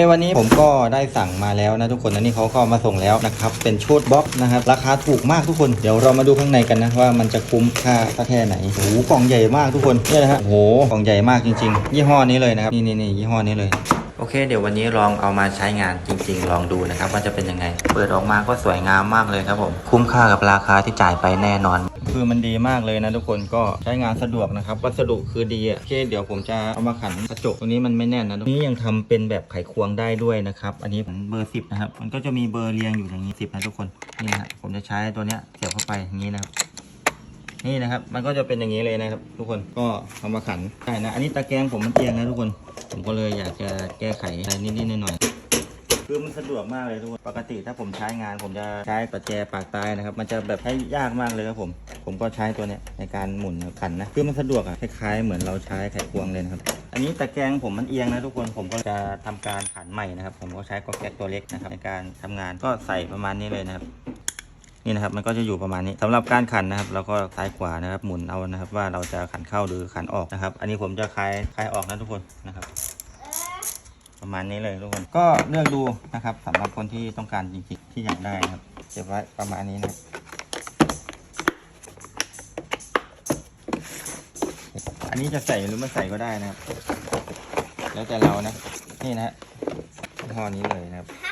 ในวันนี้ผมก็ได้สั่งมาแล้วนะทุกคนอันนี้เขาก็มาส่งแล้วนะครับเป็นชุดบล็อกนะครับราคาถูกมากทุกคนเดี๋ยวเรามาดูข้างในกันนะว่ามันจะคุ้มค่าสักแค่ไหนโอ้โหกล่องใหญ่มากทุกคนเนี่ยนะฮะโอ้โหกล่องใหญ่มากจริง ๆ ยี่ห้อนี้เลยนะครับนี่นี่นี่ยี่ห้อนี้เลยโอเค เดี๋ยววันนี้ลองเอามาใช้งานจริง ๆ ลองดูนะครับว่าจะเป็นยังไง เปิดออกมาก็สวยงามมากเลยครับผมคุ้มค่ากับราคาที่จ่ายไปแน่นอน คือมันดีมากเลยนะทุกคนก็ใช้งานสะดวกนะครับ วัสดุคือดีอะโอเคเดี๋ยวผมจะเอามาขันกระจกตรงนี้มันไม่แน่นนะตรงนี้ยังทำเป็นแบบไขควงได้ด้วยนะครับ อันนี้ผมเบอร์สิบนะครับมันก็จะมีเบอร์เรียงอยู่อย่างนี้สิบนะทุกคนนี่นะฮะผมจะใช้ตัวเนี้ยเสียบเข้าไปอย่างนี้นะครับนี่นะครับมันก็จะเป็นอย่างนี้เลยนะครับ ทุกคนก็เอามาขันได้นะอันนี้ตะแกรงผมมันเอียงนะทุกคน ผมก็เลยอยากจะแก้ไขอะไรนิดๆหน่อยๆคือมันสะดวกมากเลยทุกคนปกติถ้าผมใช้งาน ผมจะใช้ประแจปากตายนะครับ มันจะแบบใช้ยากมากเลยครับผม ผมก็ใช้ตัวเนี้ยในการหมุนขันนะคือมันสะดวกอะคล้ายๆเหมือนเราใช้ไขควงเลยนะครับ อันนี้ตะแกรงผมมันเอียงนะทุกคนผมก็จะทำการขันใหม่นะครับ ผมก็ใช้กอกแก๊กตัวเล็กนะครับในการทำงานก็ใส่ประมาณนี้เลยนะครับนี่นะครับมันก็จะอยู่ประมาณนี้สำหรับการขันนะครับเราก็ซ้ายขวานะครับหมุนเอานะครับ ว่าเราจะขันเข้าหรือขันออกนะครับ อันนี้ผมจะคลายคลายออกนะทุกคนนะครับ ประมาณนี้เลยทุกคนก็เลือกดูนะครับสำหรับคนที่ต้องการจริงๆที่อยากได้นะครับเก็บไว้ประมาณนี้นะครับ นี้จะใส่หรือไม่ใส่ก็ได้นะครับ แล้วแต่เรานะ นี่นะฮะยี่ห้อนี้เลยนะครับ